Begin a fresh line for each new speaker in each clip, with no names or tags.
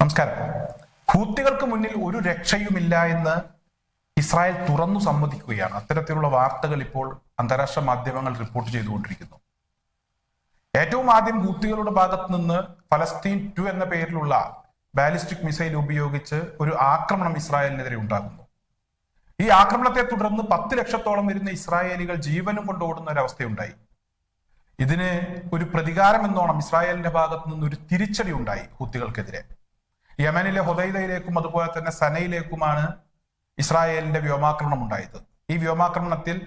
നമസ്കാരം. ഹൂത്തികൾക്ക് മുന്നിൽ ഒരു രക്ഷയുമില്ല എന്ന് ഇസ്രായേൽ തുറന്നു സമ്മതിക്കുകയാണ്. അത്തരത്തിലുള്ള വാർത്തകൾ ഇപ്പോൾ അന്താരാഷ്ട്ര മാധ്യമങ്ങൾ റിപ്പോർട്ട് ചെയ്തുകൊണ്ടിരിക്കുന്നു. ഏറ്റവും ആദ്യം ഹൂത്തികളുടെ ഭാഗത്ത് നിന്ന് ഫലസ്തീൻ ടു എന്ന പേരിലുള്ള ബാലിസ്റ്റിക് മിസൈൽ ഉപയോഗിച്ച് ഒരു ആക്രമണം ഇസ്രായേലിനെതിരെ ഉണ്ടാകുന്നു. ഈ ആക്രമണത്തെ തുടർന്ന് പത്ത് ലക്ഷത്തോളം വരുന്ന ഇസ്രായേലികൾ ജീവനും കൊണ്ട് ഓടുന്ന ഒരവസ്ഥയുണ്ടായി. ഇതിന് ഒരു പ്രതികാരം എന്നോണം ഇസ്രായേലിന്റെ ഭാഗത്ത് നിന്ന് ഒരു തിരിച്ചടി ഉണ്ടായി ഹൂത്തികൾക്കെതിരെ. യമനിലെ ഹുദൈദയിലേക്കും അതുപോലെ തന്നെ സനയിലേക്കുമാണ് ഇസ്രായേലിന്റെ വ്യോമാക്രമണം ഉണ്ടായത് ഈ വ്യോമാക്രമണത്തിൽ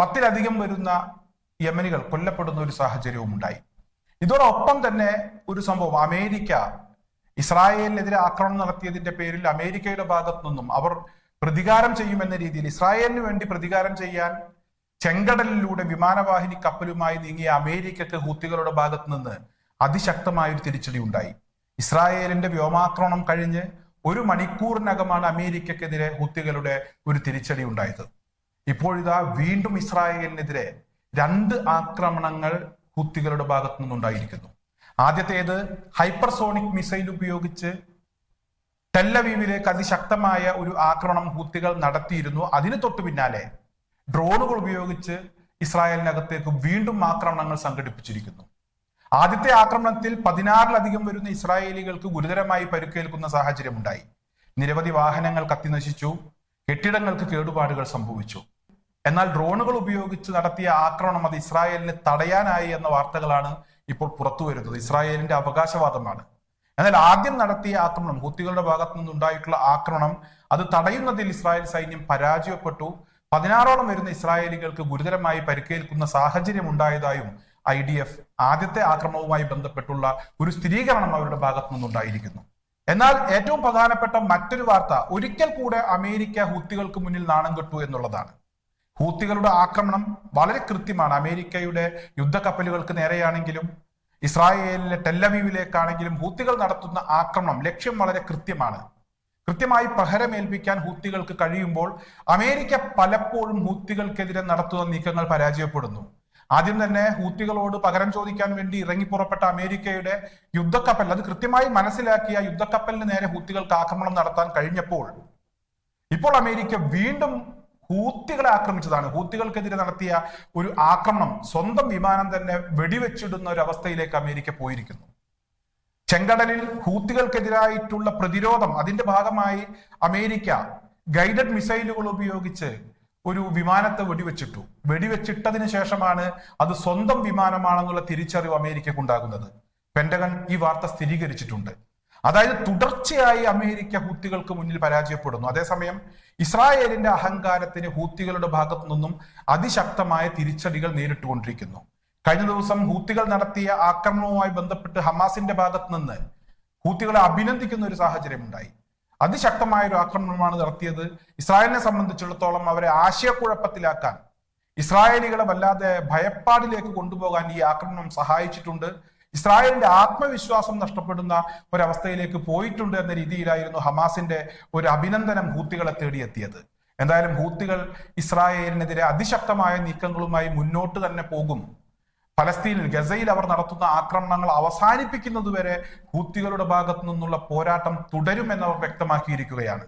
പത്തിലധികം വരുന്ന യമനികൾ കൊല്ലപ്പെടുന്ന ഒരു സാഹചര്യവും ഉണ്ടായി ഇതോടൊപ്പം തന്നെ ഒരു സംഭവം. അമേരിക്ക ഇസ്രായേലിനെതിരെ ആക്രമണം നടത്തിയതിന്റെ പേരിൽ അമേരിക്കയുടെ ഭാഗത്തു നിന്നും അവർ പ്രതികാരം ചെയ്യുമെന്ന രീതിയിൽ ഇസ്രായേലിന് വേണ്ടി പ്രതികാരം ചെയ്യാൻ ചെങ്കടലിലൂടെ വിമാനവാഹിനി കപ്പലുമായി നീങ്ങിയ അമേരിക്കക്ക് ഹൂത്തികളുടെ ഭാഗത്തു നിന്ന് അതിശക്തമായ ഒരു തിരിച്ചടി ഉണ്ടായി ഇസ്രായേലിന്റെ വ്യോമാക്രമണം കഴിഞ്ഞ് ഒരു മണിക്കൂറിനകമാണ് അമേരിക്കക്കെതിരെ ഹുത്തികളുടെ ഒരു തിരിച്ചടി ഉണ്ടായത്. ഇപ്പോഴിതാ വീണ്ടും ഇസ്രായേലിനെതിരെ രണ്ട് ആക്രമണങ്ങൾ ഹുത്തികളുടെ ഭാഗത്തു നിന്നുണ്ടായിരിക്കുന്നു. ആദ്യത്തേത് ഹൈപ്പർസോണിക് മിസൈൽ ഉപയോഗിച്ച് ടെല്ലവീവിലേക്ക് അതിശക്തമായ ഒരു ആക്രമണം ഹുത്തികൾ നടത്തിയിരുന്നു. അതിന് തൊട്ടു പിന്നാലെ ഡ്രോണുകൾ ഉപയോഗിച്ച് ഇസ്രായേലിനകത്തേക്ക് വീണ്ടും ആക്രമണങ്ങൾ സംഘടിപ്പിച്ചിരിക്കുന്നു. ആദ്യത്തെ ആക്രമണത്തിൽ പതിനാറിലധികം വരുന്ന ഇസ്രായേലികൾക്ക് ഗുരുതരമായി പരുക്കേൽക്കുന്ന സാഹചര്യമുണ്ടായി. നിരവധി വാഹനങ്ങൾ കത്തിനശിച്ചു. കെട്ടിടങ്ങൾക്ക് കേടുപാടുകൾ സംഭവിച്ചു. എന്നാൽ ഡ്രോണുകൾ ഉപയോഗിച്ച് നടത്തിയ ആക്രമണം അത് ഇസ്രായേലിന് തടയാനായി എന്ന വാർത്തകളാണ് ഇപ്പോൾ പുറത്തു വരുന്നത്. ഇസ്രായേലിന്റെ അവകാശവാദമാണ്. എന്നാൽ ആദ്യം നടത്തിയ ആക്രമണം ഹൂത്തികളുടെ ഭാഗത്തു നിന്നുണ്ടായിട്ടുള്ള ആക്രമണം അത് തടയുന്നതിൽ ഇസ്രായേൽ സൈന്യം പരാജയപ്പെട്ടു. പതിനാറോളം വരുന്ന ഇസ്രായേലികൾക്ക് ഗുരുതരമായി പരിക്കേൽക്കുന്ന സാഹചര്യം ഉണ്ടായതായും ഐ ഡി എഫ് ആദ്യത്തെ ആക്രമണവുമായി ബന്ധപ്പെട്ടുള്ള ഒരു സ്ഥിരീകരണം അവരുടെ ഭാഗത്തു നിന്നുണ്ടായിരിക്കുന്നു. എന്നാൽ ഏറ്റവും പ്രധാനപ്പെട്ട മറ്റൊരു വാർത്ത ഒരിക്കൽ കൂടെ അമേരിക്ക ഹൂത്തികൾക്ക് മുന്നിൽ നാണം കെട്ടു എന്നുള്ളതാണ്. ഹൂത്തികളുടെ ആക്രമണം വളരെ കൃത്യമാണ്. അമേരിക്കയുടെ യുദ്ധക്കപ്പലുകൾക്ക് നേരെയാണെങ്കിലും ഇസ്രായേലിലെ ടെല്ലവീവിലേക്കാണെങ്കിലും ഹൂത്തികൾ നടത്തുന്ന ആക്രമണം ലക്ഷ്യം വളരെ കൃത്യമാണ്. കൃത്യമായി പ്രഹരമേൽപ്പിക്കാൻ ഹൂത്തികൾക്ക് കഴിയുമ്പോൾ അമേരിക്ക പലപ്പോഴും ഹൂത്തികൾക്കെതിരെ നടത്തുന്ന നീക്കങ്ങൾ പരാജയപ്പെടുന്നു. ആദ്യം തന്നെ ഹൂത്തികളോട് പകരം ചോദിക്കാൻ വേണ്ടി ഇറങ്ങിപ്പുറപ്പെട്ട അമേരിക്കയുടെ യുദ്ധക്കപ്പൽ അത് കൃത്യമായി മനസ്സിലാക്കിയ യുദ്ധക്കപ്പലിന് നേരെ ഹൂത്തികൾക്ക് ആക്രമണം നടത്താൻ കഴിഞ്ഞപ്പോൾ ഇപ്പോൾ അമേരിക്ക വീണ്ടും ഹൂത്തികളെ ആക്രമിച്ചതാണ്. ഹൂത്തികൾക്കെതിരെ നടത്തിയ ഒരു ആക്രമണം സ്വന്തം വിമാനം തന്നെ വെടിവെച്ചിടുന്ന ഒരു അവസ്ഥയിലേക്ക് അമേരിക്ക പോയിരിക്കുന്നു. ചെങ്കടലിൽ ഹൂത്തികൾക്കെതിരായിട്ടുള്ള പ്രതിരോധം അതിന്റെ ഭാഗമായി അമേരിക്ക ഗൈഡഡ് മിസൈലുകൾ ഉപയോഗിച്ച് ഒരു വിമാനത്തെ വെടിവെച്ചിട്ടു. വെടിവെച്ചിട്ടതിന് ശേഷമാണ് അത് സ്വന്തം വിമാനമാണെന്നുള്ള തിരിച്ചറിവ് അമേരിക്കക്ക് ഉണ്ടാകുന്നത്. പെന്റഗൺ ഈ വാർത്ത സ്ഥിരീകരിച്ചിട്ടുണ്ട്. അതായത് തുടർച്ചയായി അമേരിക്ക ഹൂത്തികൾക്ക് മുന്നിൽ പരാജയപ്പെടുന്നു. അതേസമയം ഇസ്രായേലിന്റെ അഹങ്കാരത്തിന് ഹൂത്തികളുടെ ഭാഗത്തു നിന്നും അതിശക്തമായ തിരിച്ചടികൾ നേരിട്ടുകൊണ്ടിരിക്കുന്നു. കഴിഞ്ഞ ദിവസം ഹൂത്തികൾ നടത്തിയ ആക്രമണവുമായി ബന്ധപ്പെട്ട് ഹമാസിന്റെ ഭാഗത്ത് നിന്ന് ഹൂത്തികളെ അഭിനന്ദിക്കുന്ന ഒരു സാഹചര്യം ഉണ്ടായി അതിശക്തമായ ഒരു ആക്രമണമാണ് നടത്തിയത്. ഇസ്രായേലിനെ സംബന്ധിച്ചിടത്തോളം അവരെ ആശയക്കുഴപ്പത്തിലാക്കാൻ ഇസ്രായേലികളെ വല്ലാതെ ഭയപ്പാടിലേക്ക് കൊണ്ടുപോകാൻ ഈ ആക്രമണം സഹായിച്ചിട്ടുണ്ട്. ഇസ്രായേലിന്റെ ആത്മവിശ്വാസം നഷ്ടപ്പെടുന്ന ഒരവസ്ഥയിലേക്ക് പോയിട്ടുണ്ട് എന്ന രീതിയിലായിരുന്നു ഹമാസിന്റെ ഒരു അഭിനന്ദനം ഹൂത്തികളെ തേടിയെത്തിയത്. എന്തായാലും ഹൂത്തികൾ ഇസ്രായേലിനെതിരെ അതിശക്തമായ നീക്കങ്ങളുമായി മുന്നോട്ട് തന്നെ പോകും. ഫലസ്തീനിൽ ഗസയിൽ അവർ നടത്തുന്ന ആക്രമണങ്ങൾ അവസാനിപ്പിക്കുന്നതുവരെ ഹൂത്തികളുടെ ഭാഗത്തു നിന്നുള്ള പോരാട്ടം തുടരുമെന്നവർ വ്യക്തമാക്കിയിരിക്കുകയാണ്.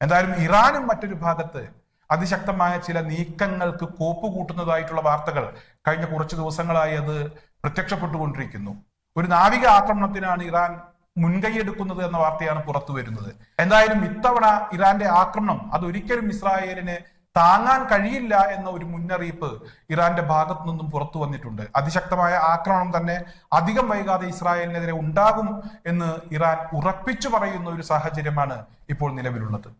എന്തായാലും ഇറാനും മറ്റൊരു ഭാഗത്ത് അതിശക്തമായ ചില നീക്കങ്ങൾക്ക് കോപ്പ് കൂട്ടുന്നതായിട്ടുള്ള വാർത്തകൾ കഴിഞ്ഞ കുറച്ച് ദിവസങ്ങളായി അത് പ്രത്യക്ഷപ്പെട്ടുകൊണ്ടിരിക്കുന്നു. ഒരു നാവിക ആക്രമണത്തിനാണ് ഇറാൻ മുൻകൈയെടുക്കുന്നത് എന്ന വാർത്തയാണ് പുറത്തു വരുന്നത് എന്തായാലും ഇത്തവണ ഇറാന്റെ ആക്രമണം അത് ഒരിക്കലും ഇസ്രായേലിന് താങ്ങാൻ കഴിയില്ല എന്ന ഒരു മുന്നറിയിപ്പ് ഇറാന്റെ ഭാഗത്തു നിന്നും പുറത്തു വന്നിട്ടുണ്ട്. അതിശക്തമായ ആക്രമണം തന്നെ അധികം വൈകാതെ ഇസ്രായേലിനെതിരെ ഉണ്ടാകും എന്ന് ഇറാൻ ഉറപ്പിച്ചു പറയുന്ന ഒരു സാഹചര്യമാണ് ഇപ്പോൾ നിലവിലുള്ളത്.